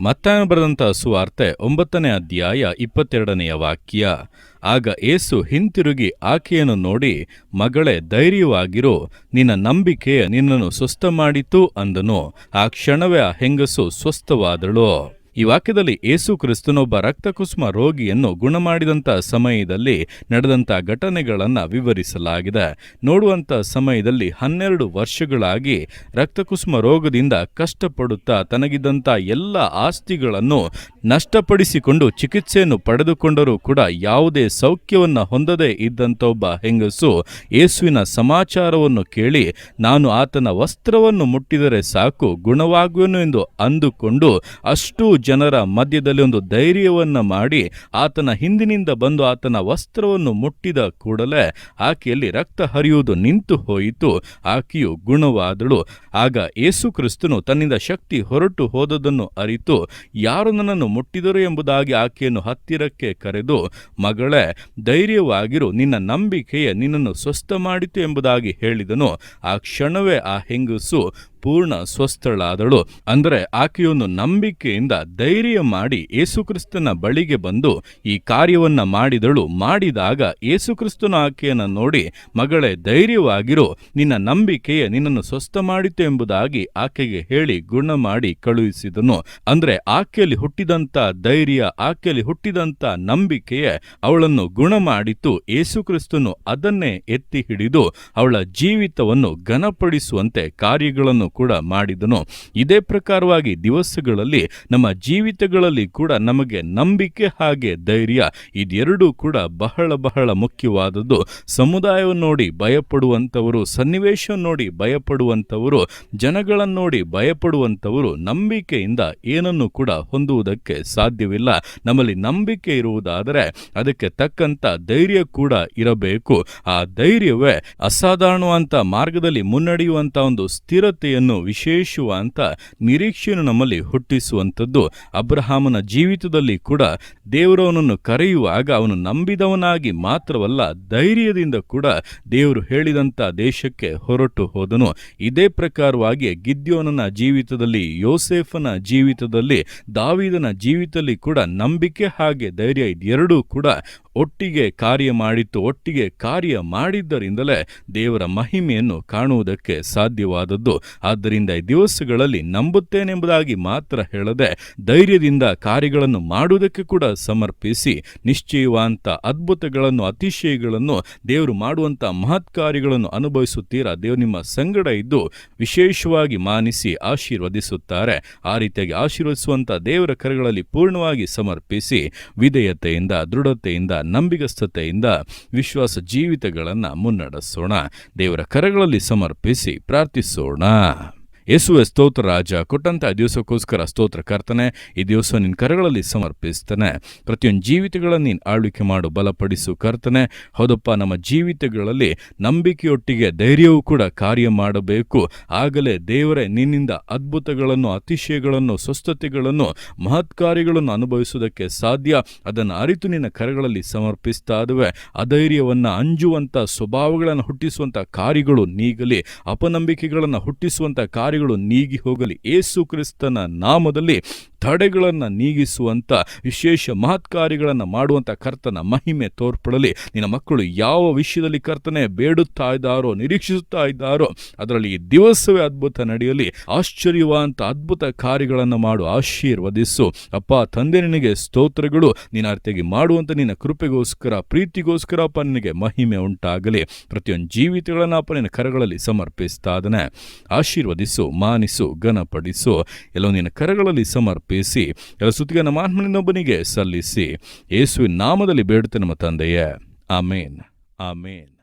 ಮತ್ತಾಯನ ಬರೆದಂಥ ಸುವಾರ್ತೆ ಒಂಬತ್ತನೇ ಅಧ್ಯಾಯ ಇಪ್ಪತ್ತೆರಡನೆಯ ವಾಕ್ಯ. ಆಗ ಏಸು ಹಿಂತಿರುಗಿ ಆಕೆಯನ್ನು ನೋಡಿ, ಮಗಳೇ, ಧೈರ್ಯವಾಗಿರು, ನಿನ್ನ ನಂಬಿಕೆ ನಿನ್ನನ್ನು ಸ್ವಸ್ಥ ಮಾಡಿತು ಅಂದನು. ಆ ಕ್ಷಣವೇ ಆ ಹೆಂಗಸು ಸ್ವಸ್ಥವಾದಳು. ಈ ವಾಕ್ಯದಲ್ಲಿ ಏಸು ಕ್ರಿಸ್ತನೊಬ್ಬ ರಕ್ತಕುಸುಮ ರೋಗಿಯನ್ನು ಗುಣಮಾಡಿದಂಥ ಸಮಯದಲ್ಲಿ ನಡೆದಂಥ ಘಟನೆಗಳನ್ನು ವಿವರಿಸಲಾಗಿದೆ. ನೋಡುವಂಥ ಸಮಯದಲ್ಲಿ ಹನ್ನೆರಡು ವರ್ಷಗಳಾಗಿ ರಕ್ತಕುಸುಮ ರೋಗದಿಂದ ಕಷ್ಟಪಡುತ್ತಾ ತನಗಿದ್ದಂಥ ಎಲ್ಲ ಆಸ್ತಿಗಳನ್ನು ನಷ್ಟಪಡಿಸಿಕೊಂಡು ಚಿಕಿತ್ಸೆಯನ್ನು ಪಡೆದುಕೊಂಡರೂ ಕೂಡ ಯಾವುದೇ ಸೌಖ್ಯವನ್ನು ಹೊಂದದೇ ಇದ್ದಂಥ ಒಬ್ಬ ಹೆಂಗಸು ಯೇಸುವಿನ ಸಮಾಚಾರವನ್ನು ಕೇಳಿ, ನಾನು ಆತನ ವಸ್ತ್ರವನ್ನು ಮುಟ್ಟಿದರೆ ಸಾಕು, ಗುಣವಾಗುವೆನು ಎಂದು ಅಂದುಕೊಂಡು ಅಷ್ಟು ಜನರ ಮಧ್ಯದಲ್ಲಿ ಒಂದು ಧೈರ್ಯವನ್ನ ಮಾಡಿ ಆತನ ಹಿಂದಿನಿಂದ ಬಂದು ಆತನ ವಸ್ತ್ರವನ್ನು ಮುಟ್ಟಿದ ಕೂಡಲೇ ಆಕೆಯಲ್ಲಿ ರಕ್ತ ಹರಿಯುವುದು ನಿಂತು ಹೋಯಿತು. ಆಕೆಯು ಗುಣವಾದಳು. ಆಗ ಯೇಸು ಕ್ರಿಸ್ತನು ತನ್ನಿಂದ ಶಕ್ತಿ ಹೊರಟು ಹೋದದನ್ನು ಅರಿತು, ಯಾರು ನನ್ನನ್ನು ಮುಟ್ಟಿದರು ಎಂಬುದಾಗಿ ಆಕೆಯನ್ನು ಹತ್ತಿರಕ್ಕೆ ಕರೆದು, ಮಗಳೇ, ಧೈರ್ಯವಾಗಿರು, ನಿನ್ನ ನಂಬಿಕೆಯೇ ನಿನ್ನನ್ನು ಸ್ವಸ್ಥ ಮಾಡಿತು ಎಂಬುದಾಗಿ ಹೇಳಿದನು. ಆ ಕ್ಷಣವೇ ಆ ಹೆಂಗಸು ಪೂರ್ಣ ಸ್ವಸ್ಥಳಾದಳು. ಅಂದರೆ ಆಕೆಯೊಂದು ನಂಬಿಕೆಯಿಂದ ಧೈರ್ಯ ಮಾಡಿ ಯೇಸುಕ್ರಿಸ್ತನ ಬಳಿಗೆ ಬಂದು ಈ ಕಾರ್ಯವನ್ನ ಮಾಡಿದಳು. ಮಾಡಿದಾಗ ಯೇಸುಕ್ರಿಸ್ತನು ಆಕೆಯನ್ನು ನೋಡಿ, ಮಗಳೇ, ಧೈರ್ಯವಾಗಿರು. ನಿನ್ನ ನಂಬಿಕೆಯ ನಿನ್ನನ್ನು ಸ್ವಸ್ಥ ಮಾಡಿತು ಎಂಬುದಾಗಿ ಆಕೆಗೆ ಹೇಳಿ ಗುಣ ಮಾಡಿ ಕಳುಹಿಸಿದನು. ಅಂದ್ರೆ ಆಕೆಯಲ್ಲಿ ಹುಟ್ಟಿದಂತ ಧೈರ್ಯ, ಆಕೆಯಲ್ಲಿ ಹುಟ್ಟಿದಂತ ನಂಬಿಕೆಯೇ ಅವಳನ್ನು ಗುಣ ಮಾಡಿತು. ಯೇಸುಕ್ರಿಸ್ತನು ಅದನ್ನೇ ಎತ್ತಿ ಹಿಡಿದು ಅವಳ ಜೀವಿತವನ್ನು ಘನಪಡಿಸುವಂತೆ ಕಾರ್ಯಗಳನ್ನು ಕೂಡ ಮಾಡಿದನು. ಇದೇ ಪ್ರಕಾರವಾಗಿ ದಿವಸಗಳಲ್ಲಿ ನಮ್ಮ ಜೀವಿತಗಳಲ್ಲಿ ಕೂಡ ನಮಗೆ ನಂಬಿಕೆ ಹಾಗೆ ಧೈರ್ಯ ಇದೆರಡೂ ಕೂಡ ಬಹಳ ಬಹಳ ಮುಖ್ಯವಾದದ್ದು. ಸಮುದಾಯವನ್ನು ನೋಡಿ ಭಯಪಡುವಂಥವರು ಸನ್ನಿವೇಶ ನೋಡಿ ಭಯಪಡುವಂಥವರು, ಜನಗಳನ್ನು ನೋಡಿ ಭಯಪಡುವಂಥವರು ನಂಬಿಕೆಯಿಂದ ಏನನ್ನು ಕೂಡ ಹೊಂದುವುದಕ್ಕೆ ಸಾಧ್ಯವಿಲ್ಲ. ನಮ್ಮಲ್ಲಿ ನಂಬಿಕೆ ಇರುವುದಾದರೆ ಅದಕ್ಕೆ ತಕ್ಕಂತ ಧೈರ್ಯ ಕೂಡ ಇರಬೇಕು. ಆ ಧೈರ್ಯವೇ ಅಸಾಧಾರಣವಂತ ಮಾರ್ಗದಲ್ಲಿ ಮುನ್ನಡೆಯುವಂಥ ಒಂದು ಸ್ಥಿರತೆಯನ್ನು ವಿಶೇಷವಂತ ನಿರೀಕ್ಷೆಯನ್ನು ನಮ್ಮಲ್ಲಿ ಹುಟ್ಟಿಸುವಂಥದ್ದು ಅಬ್ರಹಾಮನ ಜೀವಿತದಲ್ಲಿ ಕೂಡ ದೇವರವನನ್ನು ಕರೆಯುವಾಗ ಅವನು ನಂಬಿದವನಾಗಿ ಮಾತ್ರವಲ್ಲ ಧೈರ್ಯದಿಂದ ಕೂಡ ದೇವರು ಹೇಳಿದಂಥ ದೇಶಕ್ಕೆ ಹೊರಟು ಹೋದನು. ಇದೇ ಪ್ರಕಾರವಾಗಿ ಗಿದ್ಯೋನನ ಜೀವಿತದಲ್ಲಿ, ಯೋಸೇಫನ ಜೀವಿತದಲ್ಲಿ, ದಾವಿದನ ಜೀವಿತದಲ್ಲಿ ಕೂಡ ನಂಬಿಕೆ ಹಾಗೆ ಧೈರ್ಯ ಇದೆರಡೂ ಕೂಡ ಒಟ್ಟಿಗೆ ಕಾರ್ಯ ಮಾಡಿತ್ತು, ಒಟ್ಟಿಗೆ ಕಾರ್ಯ ಮಾಡಿದ್ದರಿಂದಲೇ ದೇವರ ಮಹಿಮೆಯನ್ನು ಕಾಣುವುದಕ್ಕೆ ಸಾಧ್ಯವಾದದ್ದು. ಆದ್ದರಿಂದ ಈ ದಿವಸಗಳಲ್ಲಿ ನಂಬುತ್ತೇನೆಂಬುದಾಗಿ ಮಾತ್ರ ಹೇಳದೆ ಧೈರ್ಯದಿಂದ ಕಾರ್ಯಗಳನ್ನು ಮಾಡುವುದಕ್ಕೆ ಕೂಡ ಸಮರ್ಪಿಸಿ ನಿಶ್ಚಯವಾದಂಥ ಅದ್ಭುತಗಳನ್ನು, ಅತಿಶಯಗಳನ್ನು, ದೇವರು ಮಾಡುವಂಥ ಮಹತ್ ಕಾರ್ಯಗಳನ್ನು ಅನುಭವಿಸುತ್ತೀರಾ? ದೇವರು ನಿಮ್ಮ ಸಂಗಡ ಇದ್ದು ವಿಶೇಷವಾಗಿ ಮಾನಿಸಿ ಆಶೀರ್ವದಿಸುತ್ತಾರೆ. ಆ ರೀತಿಯಾಗಿ ಆಶೀರ್ವದಿಸುವಂಥ ದೇವರ ಕರೆಗಳಲ್ಲಿ ಪೂರ್ಣವಾಗಿ ಸಮರ್ಪಿಸಿ ವಿಧೇಯತೆಯಿಂದ, ದೃಢತೆಯಿಂದ ನಂಬಿಗಸ್ತತೆಯಿಂದ ವಿಶ್ವಾಸ ಜೀವಿತಗಳನ್ನು ಮುನ್ನಡೆಸೋಣ. ದೇವರ ಕರಗಳಲ್ಲಿ ಸಮರ್ಪಿಸಿ ಪ್ರಾರ್ಥಿಸೋಣ. ಯೇಸುವೆ ಸ್ತೋತ್ರ ರಾಜ, ಕೊಟ್ಟಂತ ದಿವಸಕ್ಕೋಸ್ಕರ ಸ್ತೋತ್ರ ಕರ್ತನೆ, ಈ ದಿವಸ ನಿನ್ನ ಕರಗಳಲ್ಲಿ ಸಮರ್ಪಿಸ್ತಾನೆ. ಪ್ರತಿಯೊಂದು ಜೀವಿತಗಳನ್ನು ನೀನು ಆಳ್ವಿಕೆ ಮಾಡು, ಬಲಪಡಿಸು ಕರ್ತನೆ. ಹೌದಪ್ಪ, ನಮ್ಮ ಜೀವಿತಗಳಲ್ಲಿ ನಂಬಿಕೆಯೊಟ್ಟಿಗೆ ಧೈರ್ಯವೂ ಕೂಡ ಕಾರ್ಯ ಮಾಡಬೇಕು. ಆಗಲೇ ದೇವರೇ, ನಿನ್ನಿಂದ ಅದ್ಭುತಗಳನ್ನು, ಅತಿಶಯಗಳನ್ನು, ಸ್ವಸ್ಥತೆಗಳನ್ನು ಮಹತ್ ಕಾರ್ಯಗಳನ್ನು ಅನುಭವಿಸುವುದಕ್ಕೆ ಸಾಧ್ಯ. ಅದನ್ನು ಅರಿತು ನಿನ್ನ ಕರಗಳಲ್ಲಿ ಸಮರ್ಪಿಸ್ತಾ ಇದುವೆ ಅಧೈರ್ಯವನ್ನು ಅಂಜುವಂಥ ಸ್ವಭಾವಗಳನ್ನು ಹುಟ್ಟಿಸುವಂಥ ಕಾರ್ಯಗಳು ನೀಗಲಿ. ಅಪನಂಬಿಕೆಗಳನ್ನು ಹುಟ್ಟಿಸುವಂಥ ಕಾರ್ಯಗಳು ನೀಗಿ ಹೋಗಲಿ. ಏಸು ಕ್ರಿಸ್ತನ ನಾಮದಲ್ಲಿ ತಡೆಗಳನ್ನು ನೀಗಿಸುವಂಥ ವಿಶೇಷ ಮಹತ್ಕಾರ್ಯಗಳನ್ನು ಮಾಡುವಂಥ ಕರ್ತನ ಮಹಿಮೆ ತೋರ್ಪಡಲಿ. ನಿನ್ನ ಮಕ್ಕಳು ಯಾವ ವಿಷಯದಲ್ಲಿ ಕರ್ತನೆ ಬೇಡುತ್ತಾ ಇದ್ದಾರೋ, ನಿರೀಕ್ಷಿಸುತ್ತಾ ಇದ್ದಾರೋ, ಅದರಲ್ಲಿ ಈ ದಿವಸವೇ ಅದ್ಭುತ ನಡೆಯಲಿ. ಆಶ್ಚರ್ಯವಂತ ಅದ್ಭುತ ಕಾರ್ಯಗಳನ್ನು ಮಾಡು, ಆಶೀರ್ವದಿಸು. ಅಪ್ಪ, ತಂದೆ ನಿನಗೆ ಸ್ತೋತ್ರಗಳು, ನಿನ್ನ ಅರ್ಥಿಗೆ ಮಾಡುವಂಥ ನಿನ್ನ ಕೃಪೆಗೋಸ್ಕರ, ಪ್ರೀತಿಗೋಸ್ಕರ ಅಪ್ಪ ನಿನಗೆ ಮಹಿಮೆ ಉಂಟಾಗಲಿ. ಪ್ರತಿಯೊಂದು ಜೀವಿತಗಳನ್ನು ಅಪ್ಪ ನಿನ್ನ ಕರಗಳಲ್ಲಿ ಸಮರ್ಪಿಸ್ತಾ ಆಶೀರ್ವದಿಸು, ಮಾನಿಸು, ಘನಪಡಿಸು. ಎಲ್ಲೋ ನಿನ್ನ ಕರಗಳಲ್ಲಿ ಸಮರ್ಪಿಸಿ ಎಲ್ಲ ಸುತ್ತಿಗೆ ನಮ್ಮ ಆತ್ಮನಿನ್ನೊಬ್ಬನಿಗೆ ಸಲ್ಲಿಸಿ ಯೇಸುವಿನ ನಾಮದಲ್ಲಿ ಬೇಡುತ್ತೆ ನಮ್ಮ ತಂದೆಯೇ. ಆಮೇನ್. ಆಮೇನ್.